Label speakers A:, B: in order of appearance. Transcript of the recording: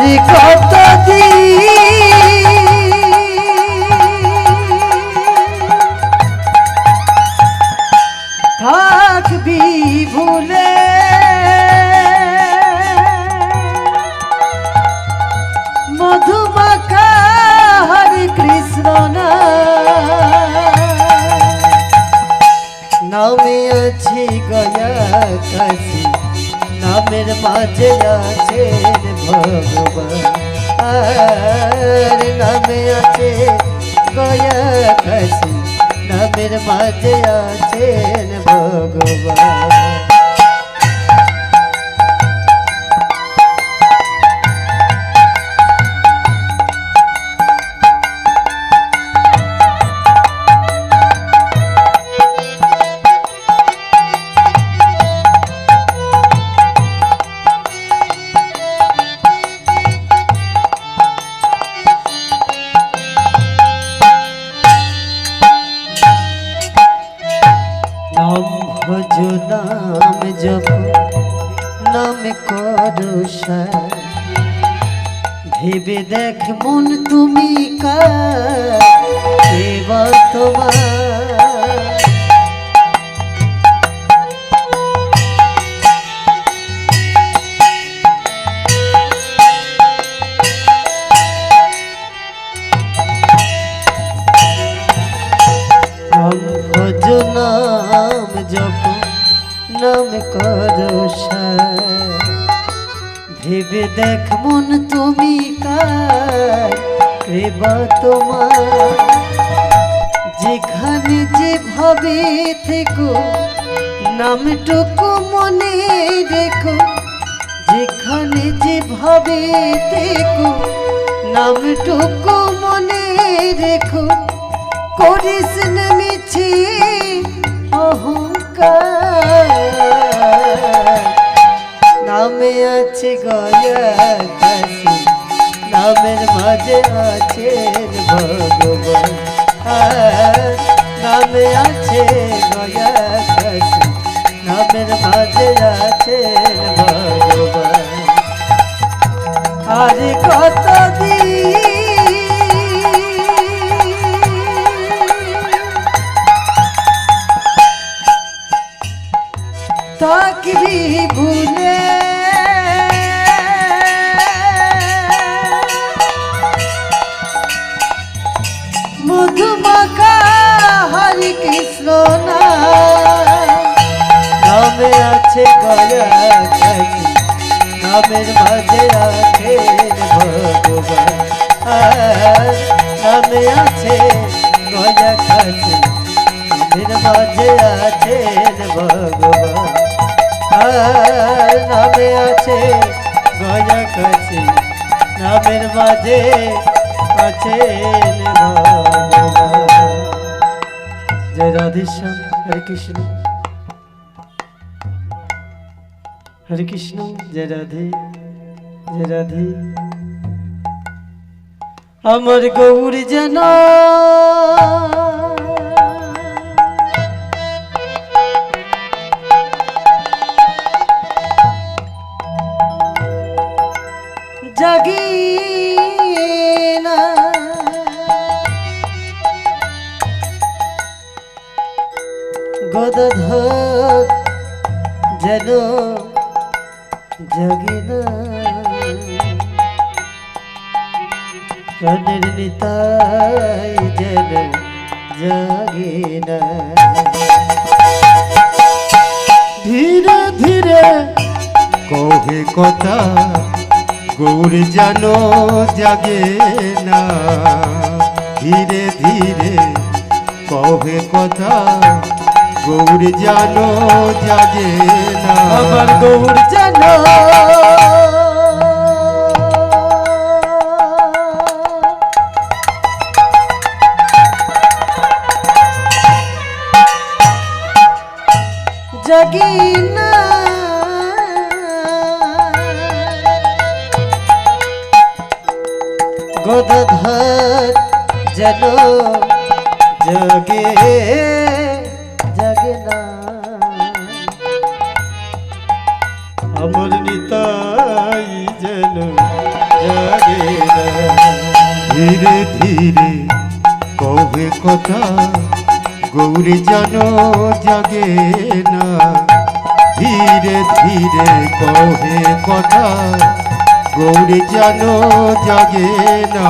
A: আর কত থাকবি ভুলে। মধুমাখা হরে কৃষ্ণ না। নামে আছে গয়া কাশি, নামের মাঝে আছেন ভগবান। আর নামে আছে গয়া খাসি নামের মাঝে আছেন ভগবান। নাম করুষা। ভেবে দেখ মন তুমি কার তোমার নাম করো সার। ভেবে দেখ মন তুমি কার তোমার। যেখানে যেভাবে থেকো, নামটুকু মনে রেখো। যেখানে যেভাবে থেকো, নামটুকু মনে রেখো। করিস মিছি অহংকার। আছে গয়া নামের মাঝে আছেন ভগবান। নামে আছে গয়া নামের মাঝে আছেন ভগবান। আর কত তাকবি ভুলে নামে আছে গয়া কাশি নামের মাঝে আছে ভগবান। আর নামে আছে গয়া কাশি নামের মাঝে আছে ভগবান। আর নামে আছে গয়া কাশি নামের মাঝে আছে ভগবান। জয় রাধেশ্যাম, হরে কৃষ্ণ। হরে কৃষ্ণ জয় রাধে জয় রাধে। আমার গৌর যেন জাগে না প্রাণের নিতাই যেন জাগে
B: ধীরে ধীরে কহে কথা, গৌর জানো জাগে না। ধীরে ধীরে কহে কথা গৌর জানো জাগে না
A: আমার গৌর যেন জাগি না গদধর যেন জগে জগে না।
B: আমার নিতাই যেন
A: জাগে না।
B: ধীরে ধীরে কবে কথা গৌরী জন জাগে না। ধীরে ধীরে কহে কথা গৌরী জন জাগে না।